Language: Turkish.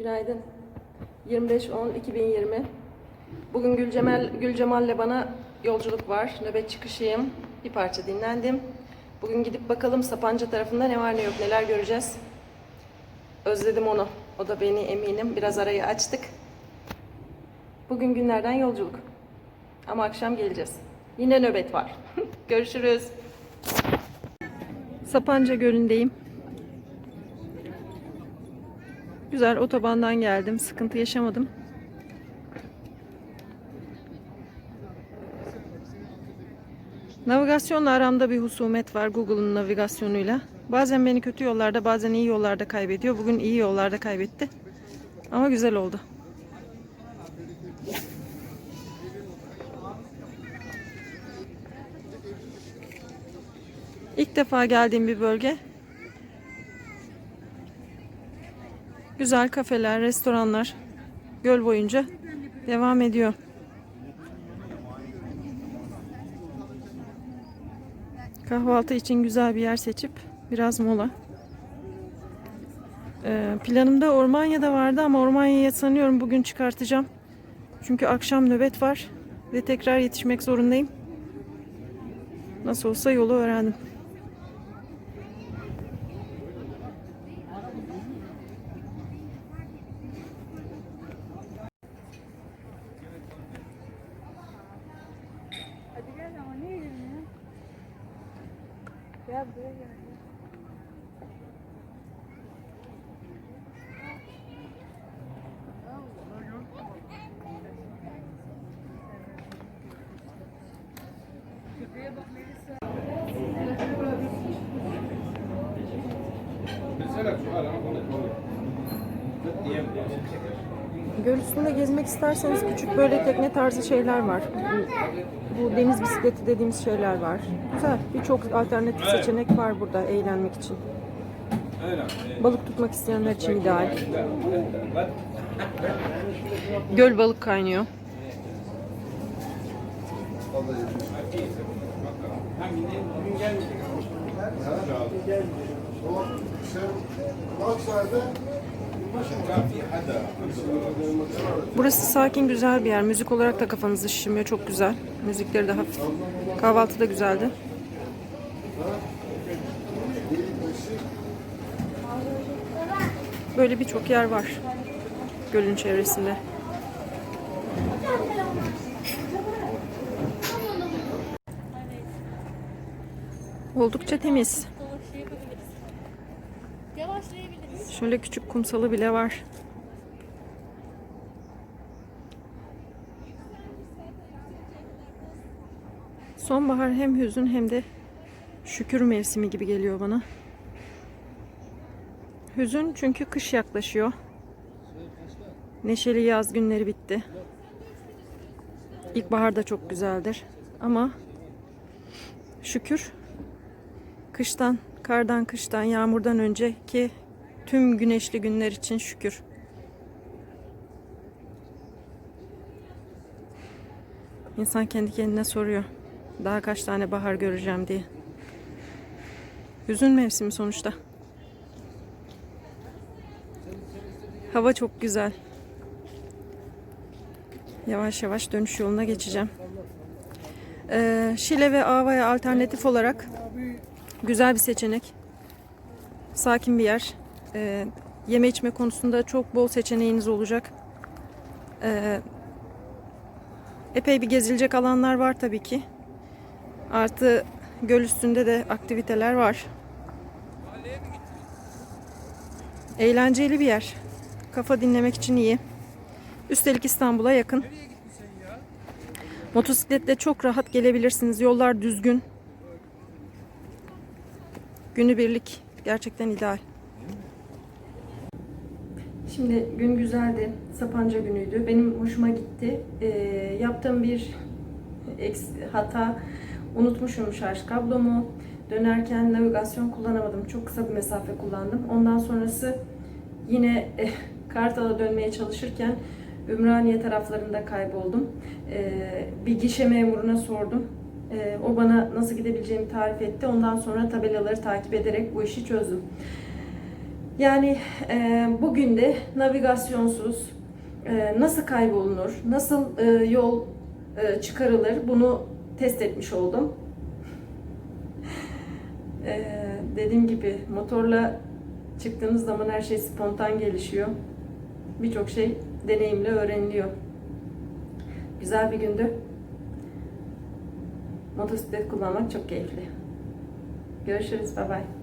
Günaydın. 25-10-2020. Bugün Gülcemal, Gülcemal'le bana yolculuk var. Nöbet çıkışıyım. Bir parça dinlendim. Bugün gidip bakalım Sapanca tarafında ne var ne yok neler göreceğiz. Özledim onu. O da beni eminim. Biraz arayı açtık. Bugün günlerden yolculuk. Ama akşam geleceğiz. Yine nöbet var. Görüşürüz. Sapanca Gölü'ndeyim. Güzel otobandan geldim. Sıkıntı yaşamadım. Navigasyonla aramda bir husumet var Google'un navigasyonuyla. Bazen beni kötü yollarda bazen iyi yollarda kaybediyor. Bugün iyi yollarda kaybetti. Ama güzel oldu. İlk defa geldiğim bir bölge. Güzel kafeler, restoranlar göl boyunca devam ediyor. Kahvaltı için güzel bir yer seçip biraz mola. Ee, planımda Ormanya'da vardı ama Ormanya'ya sanıyorum bugün çıkartacağım. Çünkü akşam nöbet var ve tekrar yetişmek zorundayım. Nasıl olsa yolu öğrendim. Bayağı buraya geldi. Mesela şu ara onu konuş. Göl üstünde gezmek isterseniz küçük böyle tekne tarzı şeyler var. Bu, bu deniz bisikleti dediğimiz şeyler var. Güzel. Birçok alternatif seçenek var burada eğlenmek için. Balık tutmak isteyenler için ideal. Göl balık kaynıyor. Baksana Burası sakin güzel bir yer. Müzik olarak da kafanızı şişirmiyor. Çok güzel. Müzikleri de hafif. Kahvaltı da güzeldi. Böyle birçok yer var. Gölün çevresinde. Oldukça temiz. Yavaşlayabiliriz. Şöyle küçük kumsalı bile var. Sonbahar hem hüzün hem de şükür mevsimi gibi geliyor bana. Hüzün çünkü kış yaklaşıyor. Neşeli yaz günleri bitti. İlkbahar da çok güzeldir. Ama şükür kıştan, kardan, kıştan, yağmurdan önceki tüm güneşli günler için şükür. İnsan kendi kendine soruyor. Daha kaç tane bahar göreceğim diye. Hüzün mevsimi sonuçta. Hava çok güzel. Yavaş yavaş dönüş yoluna geçeceğim. Ee, Şile ve Ava'ya alternatif olarak güzel bir seçenek. Sakin bir yer. Ee, yeme içme konusunda çok bol seçeneğiniz olacak. Ee, epey bir gezilecek alanlar var tabii ki. Artı göl üstünde de aktiviteler var. Eğlenceli bir yer. Kafa dinlemek için iyi. Üstelik İstanbul'a yakın. Motosikletle çok rahat gelebilirsiniz. Yollar düzgün. Günübirlik gerçekten ideal. Şimdi gün güzeldi. Sapanca günüydü. Benim hoşuma gitti. Ee, yaptığım bir hata unutmuşum şarj kablomu. Dönerken navigasyon kullanamadım. Çok kısa bir mesafe kullandım. Ondan sonrası yine eh, Kartal'a dönmeye çalışırken Ümraniye taraflarında kayboldum. Ee, bir gişe memuruna sordum. Ee, o bana nasıl gidebileceğimi tarif etti. Ondan sonra tabelaları takip ederek bu işi çözdüm. Yani e, bugün de navigasyonsuz e, nasıl kaybolunur, nasıl e, yol e, çıkarılır bunu test etmiş oldum. E, dediğim gibi motorla çıktığınız zaman her şey spontan gelişiyor. Birçok şey deneyimle öğreniliyor. Güzel bir gündü. Motosiklet kullanmak çok keyifli. Görüşürüz. Bye bye.